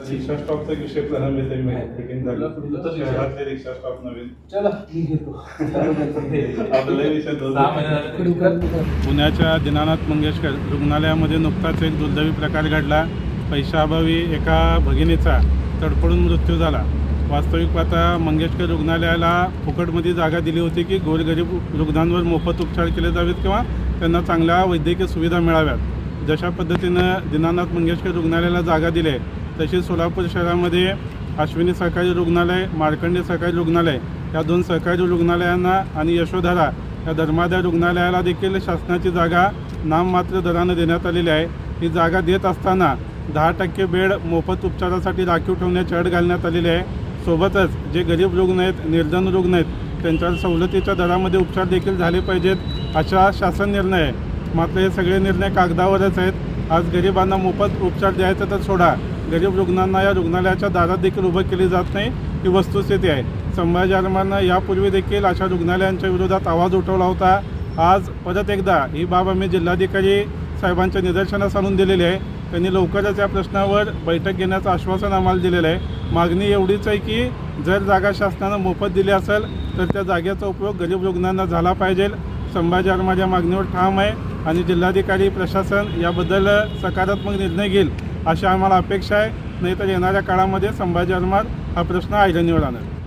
रिक्षा स्टॉपचा विषय शहरातले रिक्षा स्टॉप नवीन आपले विषय. पुण्याच्या दीनानाथ मंगेशकर रुग्णालयामध्ये नुकताच एक दुर्दैवी प्रकार घडला पैशाअभावी एका भगिनीचा तडपडून मृत्यू झाला वास्तविक पाहता मंगेशकर रुग्णालयाला फुकटमध्ये जागा दिली होती की गोरगरीब रुग्णांवर मोफत उपचार केले जावेत किंवा त्यांना चांगल्या वैद्यकीय सुविधा मिळाव्यात जशा पद्धतीनं दीनानाथ मंगेशकर रुग्णालयाला जागा दिली आहे तसेच सोलापूर शहरामध्ये अश्विनी सहकारी रुग्णालय मार्कंडे सहकारी रुग्णालय या दोन सहकारी रुग्णालयांना आणि यशोधरा या धर्मादाय रुग्णालयाला देखील शासनाची जागा नाममात्र दरानं देण्यात आलेली आहे. ही जागा देत असताना दहा टक्के बेड मोफत उपचारासाठी राखीव ठेवण्याची अट घालण्यात आलेली आहे. सोबतच जे गरीब रुग्ण आहेत निर्धन रुग्ण आहेत त्यांच्यावर सवलतीच्या दरामध्ये उपचार देखील झाले पाहिजेत अशा शासन निर्णय आहे. मात्र हे सगळे निर्णय कागदावरच आहेत. आज गरिबांना मोफत उपचार द्यायचं तर सोडा. गरीब रुग्णांना या रुग्णालयाच्या दारात देखील उभं केली जात नाही ही वस्तुस्थिती आहे. संभाजी आरमानं यापूर्वी देखील अशा रुग्णालयांच्या विरोधात आवाज उठवला होता. आज परत एकदा ही बाब आम्ही जिल्हाधिकारी साहेबांच्या निदर्शनास आणून दिलेली आहे. त्यांनी लवकरच या प्रश्नावर बैठक घेण्याचं आश्वासन आम्हाला दिलेलं आहे. मागणी एवढीच आहे की जर जागा शासनानं मोफत दिली असेल तर त्या जागेचा उपयोग गरीब रुग्णांना झाला पाहिजे. संभाजी आरमार मागणीवर ठाम आहे आणि जिल्हाधिकारी प्रशासन याबद्दल सकारात्मक निर्णय घेईल. अशी आम्हाला अपेक्षा आहे. नाहीतर येणाऱ्या काळामध्ये संभाजी आरमार हा प्रश्न ऐरणीवर आणेल.